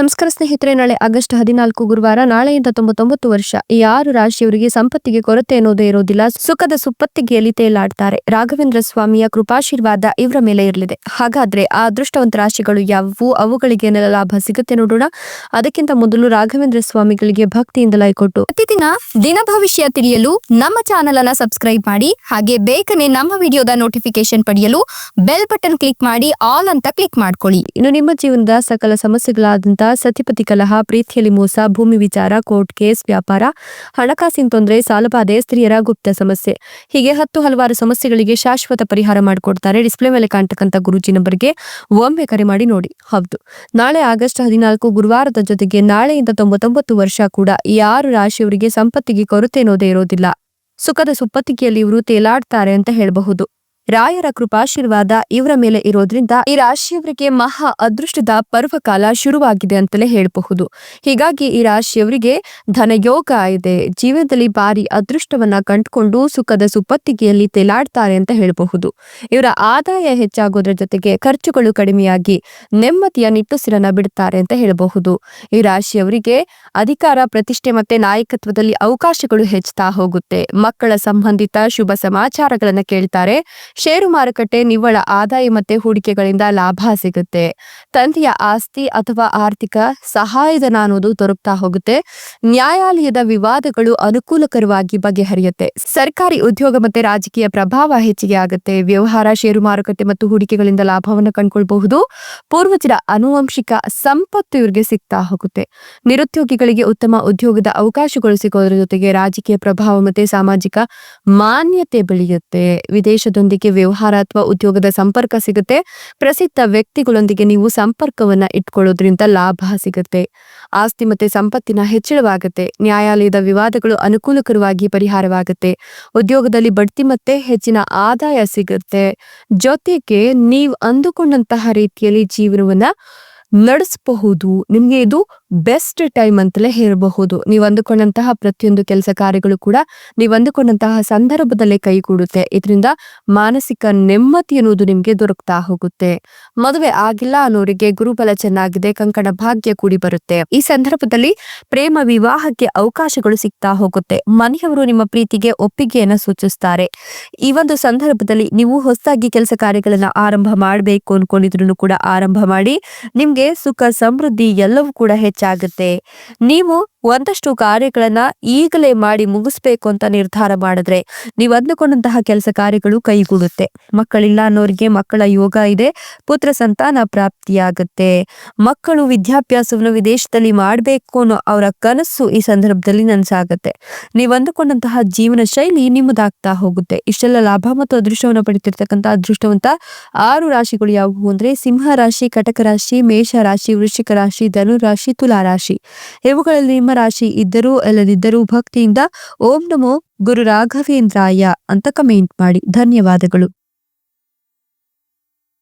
ನಮಸ್ಕಾರ ಸ್ನೇಹಿತರೆ, ನಾಳೆ ಆಗಸ್ಟ್ ಹದಿನಾಲ್ಕು ಗುರುವಾರ, ನಾಳೆಯಿಂದ ತೊಂಬತ್ತೊಂಬತ್ತು ವರ್ಷ. ಈ ಆರು ರಾಶಿಯವರಿಗೆ ಸಂಪತ್ತಿಗೆ ಕೊರತೆ ಅನ್ನೋದೇ ಇರೋದಿಲ್ಲ. ಸುಖದ ಸುಪ್ಪತ್ತಿಗೆಯಲ್ಲಿ ತೇಲಾಡ್ತಾರೆ ರಾಘವೇಂದ್ರ ಸ್ವಾಮಿಯ ಕೃಪಾಶೀರ್ವಾದ ಇವರ ಮೇಲೆ ಇರಲಿದೆ. ಹಾಗಾದ್ರೆ ಆ ಅದೃಷ್ಟವಂತ ರಾಶಿಗಳು ಯಾವುವು? ಅವುಗಳಿಗೆ ಏನೆಲ್ಲ ಲಾಭ ಸಿಗುತ್ತೆ ನೋಡೋಣ. ಅದಕ್ಕಿಂತ ಮೊದಲು ರಾಘವೇಂದ್ರ ಸ್ವಾಮಿಗಳಿಗೆ ಭಕ್ತಿಯಿಂದ ಲೈ ಕೊಟ್ಟು. ಪ್ರತಿದಿನ ದಿನ ಭವಿಷ್ಯ ತಿಳಿಯಲು ನಮ್ಮ ಚಾನೆಲ್ ಅನ್ನ ಸಬ್ಸ್ಕ್ರೈಬ್ ಮಾಡಿ, ಹಾಗೆ ಬೇಗನೆ ನಮ್ಮ ವಿಡಿಯೋದ ನೋಟಿಫಿಕೇಶನ್ ಪಡೆಯಲು ಬೆಲ್ ಬಟನ್ ಕ್ಲಿಕ್ ಮಾಡಿ ಆಲ್ ಅಂತ ಕ್ಲಿಕ್ ಮಾಡ್ಕೊಳ್ಳಿ. ಇನ್ನು ನಿಮ್ಮ ಜೀವನದ ಸಕಲ ಸಮಸ್ಯೆಗಳಾದಂತಹ ಸತಿಪತಿ ಕಲಹ, ಪ್ರೀತಿಯಲ್ಲಿ ಮೋಸ, ಭೂಮಿ ವಿಚಾರ, ಕೋರ್ಟ್ ಕೇಸ್, ವ್ಯಾಪಾರ, ಹಣಕಾಸಿನ ತೊಂದರೆ ಸಾಲಬಾಧೆ ಸ್ತ್ರೀಯರ ಗುಪ್ತ ಸಮಸ್ಯೆ. ಹೀಗೆ ಹತ್ತು ಹಲವಾರು ಸಮಸ್ಯೆಗಳಿಗೆ ಶಾಶ್ವತ ಪರಿಹಾರ ಮಾಡಿಕೊಡ್ತಾರೆ. ಡಿಸ್ಪ್ಲೇ ಮೇಲೆ ಕಾಣ್ತಕ್ಕಂಥ ಗುರುಜಿ ನಂಬರ್ಗೆ ಒಮ್ಮೆ ಕರೆ ಮಾಡಿ ನೋಡಿ. ಹೌದು. ನಾಳೆ ಆಗಸ್ಟ್ ಹದಿನಾಲ್ಕು ಗುರುವಾರದ ಜೊತೆಗೆ ನಾಳೆಯಿಂದ ತೊಂಬತ್ತೊಂಬತ್ತು ವರ್ಷ ಕೂಡ ಈ ಆರು ರಾಶಿಯವರಿಗೆ ಸಂಪತ್ತಿಗೆ ಕೊರತೆ ಅನ್ನೋದೇ ಇರೋದಿಲ್ಲ. ಸುಖದ ಸುಪ್ಪತ್ತಿಗೆಯಲ್ಲಿ ಇವರು ತೇಲಾಡ್ತಾರೆ ಅಂತ ಹೇಳಬಹುದು. ರಾಯರ ಕೃಪಾಶೀರ್ವಾದ ಇವರ ಮೇಲೆ ಇರೋದ್ರಿಂದ ಈ ರಾಶಿಯವರಿಗೆ ಮಹಾ ಅದೃಷ್ಟದ ಪರ್ವಕಾಲ ಶುರುವಾಗಿದೆ ಅಂತಲೇ ಹೇಳಬಹುದು. ಹೀಗಾಗಿ ಈ ರಾಶಿಯವರಿಗೆ ಧನಯೋಗ ಇದೆ. ಜೀವನದಲ್ಲಿ ಭಾರಿ ಅದೃಷ್ಟವನ್ನ ಕಂಡುಕೊಂಡು ಸುಖದ ಸುಪತ್ತಿಗೆಯಲ್ಲಿ ತೇಲಾಡ್ತಾರೆ ಅಂತ ಹೇಳಬಹುದು. ಇವರ ಆದಾಯ ಹೆಚ್ಚಾಗೋದ್ರ ಜೊತೆಗೆ ಖರ್ಚುಗಳು ಕಡಿಮೆಯಾಗಿ ನೆಮ್ಮದಿಯ ನಿಟ್ಟುಸಿರನ್ನ ಬಿಡುತ್ತಾರೆ ಅಂತ ಹೇಳಬಹುದು. ಈ ರಾಶಿಯವರಿಗೆ ಅಧಿಕಾರ, ಪ್ರತಿಷ್ಠೆ ಮತ್ತೆ ನಾಯಕತ್ವದಲ್ಲಿ ಅವಕಾಶಗಳು ಹೆಚ್ಚುತ್ತಾ ಹೋಗುತ್ತೆ. ಮಕ್ಕಳ ಸಂಬಂಧಿತ ಶುಭ ಸಮಾಚಾರಗಳನ್ನ ಕೇಳ್ತಾರೆ. ಷೇರು ಮಾರುಕಟ್ಟೆ, ನಿವ್ವಳ ಆದಾಯ ಮತ್ತೆ ಹೂಡಿಕೆಗಳಿಂದ ಲಾಭ ಸಿಗುತ್ತೆ. ತಂದೆಯ ಆಸ್ತಿ ಅಥವಾ ಆರ್ಥಿಕ ಸಹಾಯಧನ ಅನ್ನೋದು ದೊರಕ್ತಾ ಹೋಗುತ್ತೆ. ನ್ಯಾಯಾಲಯದ ವಿವಾದಗಳು ಅನುಕೂಲಕರವಾಗಿ ಬಗೆಹರಿಯುತ್ತೆ. ಸರ್ಕಾರಿ ಉದ್ಯೋಗ ಮತ್ತೆ ರಾಜಕೀಯ ಪ್ರಭಾವ ಹೆಚ್ಚಿಗೆ ಆಗುತ್ತೆ. ವ್ಯವಹಾರ, ಷೇರು ಮಾರುಕಟ್ಟೆ ಮತ್ತು ಹೂಡಿಕೆಗಳಿಂದ ಲಾಭವನ್ನು ಕಂಡುಕೊಳ್ಬಹುದು. ಪೂರ್ವಜರ ಅನುವಂಶಿಕ ಸಂಪತ್ತು ಇವರಿಗೆ ಸಿಗ್ತಾ ಹೋಗುತ್ತೆ. ನಿರುದ್ಯೋಗಿಗಳಿಗೆ ಉತ್ತಮ ಉದ್ಯೋಗದ ಅವಕಾಶಗಳು ಸಿಗೋದ್ರ ಜೊತೆಗೆ ರಾಜಕೀಯ ಪ್ರಭಾವ ಮತ್ತೆ ಸಾಮಾಜಿಕ ಮಾನ್ಯತೆ ಬೆಳೆಯುತ್ತೆ. ವಿದೇಶದೊಂದಿಗೆ ವ್ಯವಹಾರ ಅಥವಾ ಉದ್ಯೋಗದ ಸಂಪರ್ಕ ಸಿಗುತ್ತೆ. ಪ್ರಸಿದ್ಧ ವ್ಯಕ್ತಿಗಳೊಂದಿಗೆ ನೀವು ಸಂಪರ್ಕವನ್ನ ಇಟ್ಕೊಳ್ಳೋದ್ರಿಂದ ಲಾಭ ಸಿಗುತ್ತೆ. ಆಸ್ತಿ ಮತ್ತೆ ಸಂಪತ್ತಿನ ಹೆಚ್ಚಳವಾಗುತ್ತೆ. ನ್ಯಾಯಾಲಯದ ವಿವಾದಗಳು ಅನುಕೂಲಕರವಾಗಿ ಪರಿಹಾರವಾಗುತ್ತೆ. ಉದ್ಯೋಗದಲ್ಲಿ ಬಡ್ತಿ ಮತ್ತೆ ಹೆಚ್ಚಿನ ಆದಾಯ ಸಿಗುತ್ತೆ. ಜೊತೆಗೆ ನೀವು ಅಂದುಕೊಂಡಂತಹ ರೀತಿಯಲ್ಲಿ ಜೀವನವನ್ನ ನಡೆಸಬಹುದು. ನಿಮ್ಗೆ ಇದು ಬೆಸ್ಟ್ ಟೈಮ್ ಅಂತಲೇ ಹೇಳಬಹುದು. ನೀವು ಅಂದುಕೊಂಡಂತಹ ಪ್ರತಿಯೊಂದು ಕೆಲಸ ಕಾರ್ಯಗಳು ಕೂಡ ನೀವು ಅಂದುಕೊಂಡಂತಹ ಸಂದರ್ಭದಲ್ಲೇ ಕೈಗೂಡುತ್ತೆ ಇದರಿಂದ ಮಾನಸಿಕ ನೆಮ್ಮದಿ ಅನ್ನೋದು ನಿಮ್ಗೆ ದೊರಕ್ತಾ ಹೋಗುತ್ತೆ. ಮದುವೆ ಆಗಿಲ್ಲ ಅನ್ನೋರಿಗೆ ಗುರುಬಲ ಚೆನ್ನಾಗಿದೆ, ಕಂಕಣ ಭಾಗ್ಯ ಕೂಡಿ ಬರುತ್ತೆ. ಈ ಸಂದರ್ಭದಲ್ಲಿ ಪ್ರೇಮ ವಿವಾಹಕ್ಕೆ ಅವಕಾಶಗಳು ಸಿಗ್ತಾ ಹೋಗುತ್ತೆ. ಮನೆಯವರು ನಿಮ್ಮ ಪ್ರೀತಿಗೆ ಒಪ್ಪಿಗೆಯನ್ನ ಸೂಚಿಸ್ತಾರೆ. ಈ ಒಂದು ಸಂದರ್ಭದಲ್ಲಿ ನೀವು ಹೊಸದಾಗಿ ಕೆಲಸ ಕಾರ್ಯಗಳನ್ನ ಆರಂಭ ಮಾಡಬೇಕು ಅನ್ಕೊಂಡಿದ್ರು ಕೂಡ ಆರಂಭ ಮಾಡಿ ನಿಮ್ಗೆ ಸುಖ, ಸಮೃದ್ಧಿ ಎಲ್ಲವೂ ಕೂಡ ಹೆಚ್ಚಾಗುತ್ತೆ. ನೀವು ಒಂದಷ್ಟು ಕಾರ್ಯಗಳನ್ನ ಈಗಲೇ ಮಾಡಿ ಮುಗಿಸ್ಬೇಕು ಅಂತ ನಿರ್ಧಾರ ಮಾಡಿದ್ರೆ ನೀವು ಅಂದುಕೊಂಡಂತಹ ಕೆಲಸ ಕಾರ್ಯಗಳು ಕೈಗೂಡುತ್ತೆ. ಮಕ್ಕಳಿಲ್ಲ ಅನ್ನೋರಿಗೆ ಮಕ್ಕಳ ಯೋಗ ಇದೆ, ಪುತ್ರ ಸಂತಾನ ಪ್ರಾಪ್ತಿಯಾಗುತ್ತೆ. ಮಕ್ಕಳು ವಿದ್ಯಾಭ್ಯಾಸವನ್ನು ವಿದೇಶದಲ್ಲಿ ಮಾಡಬೇಕು ಅನ್ನೋ ಅವರ ಕನಸು ಈ ಸಂದರ್ಭದಲ್ಲಿ ನನಸಾಗುತ್ತೆ. ನೀವು ಅಂದುಕೊಂಡಂತಹ ಜೀವನ ಶೈಲಿ ನಿಮ್ಮದಾಗ್ತಾ ಹೋಗುತ್ತೆ. ಇಷ್ಟೆಲ್ಲ ಲಾಭ ಮತ್ತು ಅದೃಷ್ಟವನ್ನು ಪಡಿತಿರ್ತಕ್ಕಂಥ ಅದೃಷ್ಟವಂತ ಆರು ರಾಶಿಗಳು ಯಾವುವು ಅಂದ್ರೆ ಸಿಂಹ ರಾಶಿ, ಕಟಕ ರಾಶಿ ಮೇಷ ರಾಶಿ, ವೃಶ್ಚಿಕ ರಾಶಿ, ಧನು ರಾಶಿ, ತುಲಾ ರಾಶಿ. ಇವುಗಳಲ್ಲಿ ನಿಮ್ಮ ರಾಶಿ ಇದ್ದರೂ ಅಲ್ಲದಿದ್ದರೂ ಭಕ್ತಿಯಿಂದ ಓಂ ನಮೋ ಗುರು ರಾಘವೇಂದ್ರಾಯ ಅಂತ ಕಮೆಂಟ್ ಮಾಡಿ. ಧನ್ಯವಾದಗಳು.